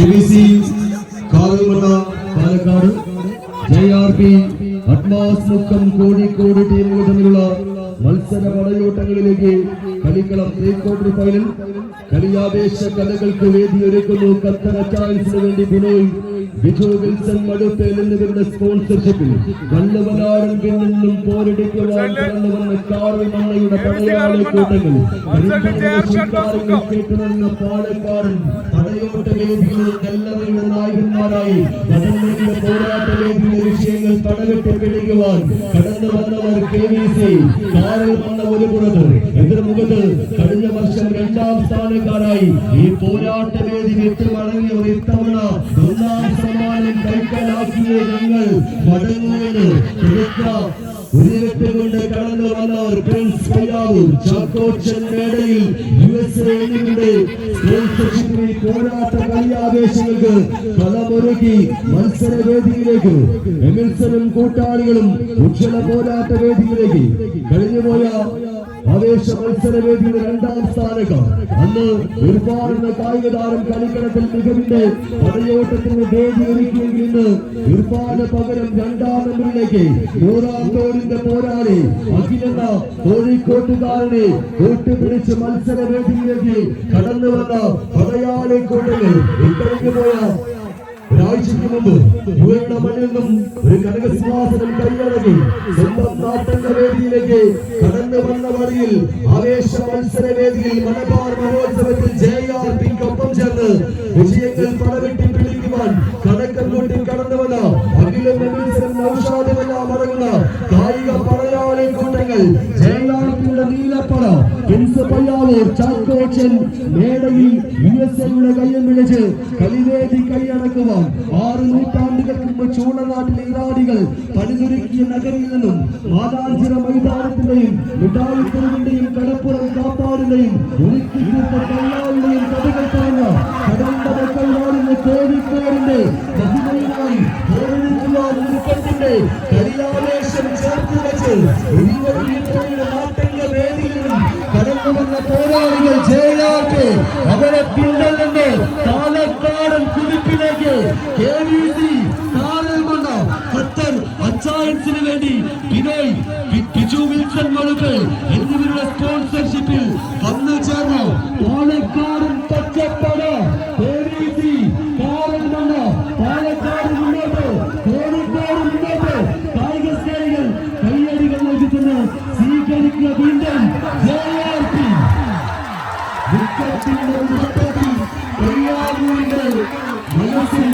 CBC Kathalmanna Palakkad J R P അഡ്മാസ് Mukkam Kozhikode ടീമുകൾ തമ്മിലുള്ള മത്സര പടയോട്ടങ്ങളിലേക്ക് ഫൈനൽ കളിയാവേശ കലകൾക്ക് വേദിയൊരുക്കുന്നു കത്തന ചാൻസിന് വേണ്ടി ബിനോയ് ബിജു വിൽസൺ മടുപ്പേൽ എന്നിവരുടെ സ്പോൺസർഷിപ്പിൽ വല്ലവനാടൻ നിന്നും പോരടിക്കുവാൻ കടന്നു വന്ന കാറൽ മണ്ണയുടെ പടയാളി കൂട്ടങ്ങൾ. കേട്ടുനിന്ന പാലക്കാടൻ പടയോട്ട വേദിയിൽ എല്ലാവരുടെ നായകന്മാരായി കടന്നിന്റെ പോരാട്ട വേദിയിലെ വിഷയങ്ങൾ പടവെട്ടി പിടിക്കുവാൻ കടന്നു വന്നവർ കെ വി സി കാറിൽ വന്ന ഒരു പുറത്ത്. എതിർമുഖത്ത് കഴിഞ്ഞ വർഷം രണ്ടാം സ്ഥാനക്കാരായി ഈ പോരാട്ട വേദി വിട്ട് മടങ്ങിയവർ ഇത്തവണ ഒന്നാം സമ്മാനം കൈക്കലാക്കിയ ഞങ്ങൾ മടങ്ങുമെന്ന് ചരിത്ര ഉയരത്തെ കൊണ്ട് കടന്നു പ്രിൻസ് മത്സരവേദിയിലേക്ക് എമിൽസനും കൂട്ടാളികളും ഉജ്ജ്വല പോരാട്ട വേദിയിലേക്ക് കഴിഞ്ഞുപോയ ആവേശ മത്സര വേദിയുടെ രണ്ടാം സ്ഥാനക്കാർ അന്ന് ഒരുപാട് കായിക താരം കളിക്കളത്തിൽ മികവിന്റെ പടയോട്ടത്തിന് വേദി ഒരുക്കിയെങ്കിൽ ഇന്ന് ഇർഫാന് പകരം രണ്ടാം നമ്പറിലേക്ക് നൂറാം തോടിന്റെ പോരാളി അഖിലെന്ന കോഴിക്കോട്ടുകാരനെ കൂട്ടുപിടിച്ച് മത്സര വേദിയിലേക്ക് കടന്നു വന്ന പടയാളി കൂട്ടങ്ങൾ ഇക്കഴിഞ്ഞു പോയ ഒരാഴ്ചയ്ക്ക് മുമ്പ് യുവയുടെ മണ്ണിൽ നിന്നും ഒരു കനകസിംഹാസനം കൈയടങ്ങി സ്വന്തം നാട്ടന്റെ വേദിയിലേക്ക് കടന്നു വന്ന വഴിയിൽ ആവേശ മത്സര വേദിയിൽ മലബാർ മഹോത്സവത്തിൽ ജെ ആർ പിക്കൊപ്പം ചേർന്ന് വിജയങ്ങൾ പടവെട്ടി പിടിക്കുവാൻ കണക്കം കൂട്ടി കടന്നു വന്ന അഖിലും നൗഷാദുമെല്ലാം അടങ്ങുന്ന കായിക പടയാളി കൂട്ടങ്ങൾ ജെ ആർ പിയുടെ നീലപ്പട പ്രിൻസ് പയ്യാവൂർ മേടയിൽ യു എസ് എയുടെ കയ്യം വിളിച്ച് കളിവേദി കൈയടക്കുവാൻ ചൂടനാട്ടിലെ ഇറാനികൾ പണിതുരുക്കിയ നഗരിൽ നിന്നും മാതാഞ്ചിറ മൈതാനത്തിന്റെയും മിഠായിത്തെരുവിന്റെയും കടപ്പുറം കാപ്പാടിന്റെയും ഒരുക്കി തീർത്ത കല്ലാളിന്റെയും കഥകൾ പറഞ്ഞ മക്കൾ വാഴുന്ന കോഴിക്കോടിന്റെ മഹിമയിലായി പോരടിക്കുവാൻ ഒരുക്കത്തിന്റെ കളിയാവേശം ചേർത്ത് വെച്ച് ഇരുവരുടെ போராளிகள் ஜெயாக்கு அவரை பின்னல் என்று பாலக்காடன் புதுப்பிலேக்கு கேவிசி காரல் மன்னா கத்தர் அச்சாயன்ஸில் வேண்டி வினோய் മനസ്സിലുണ്ട്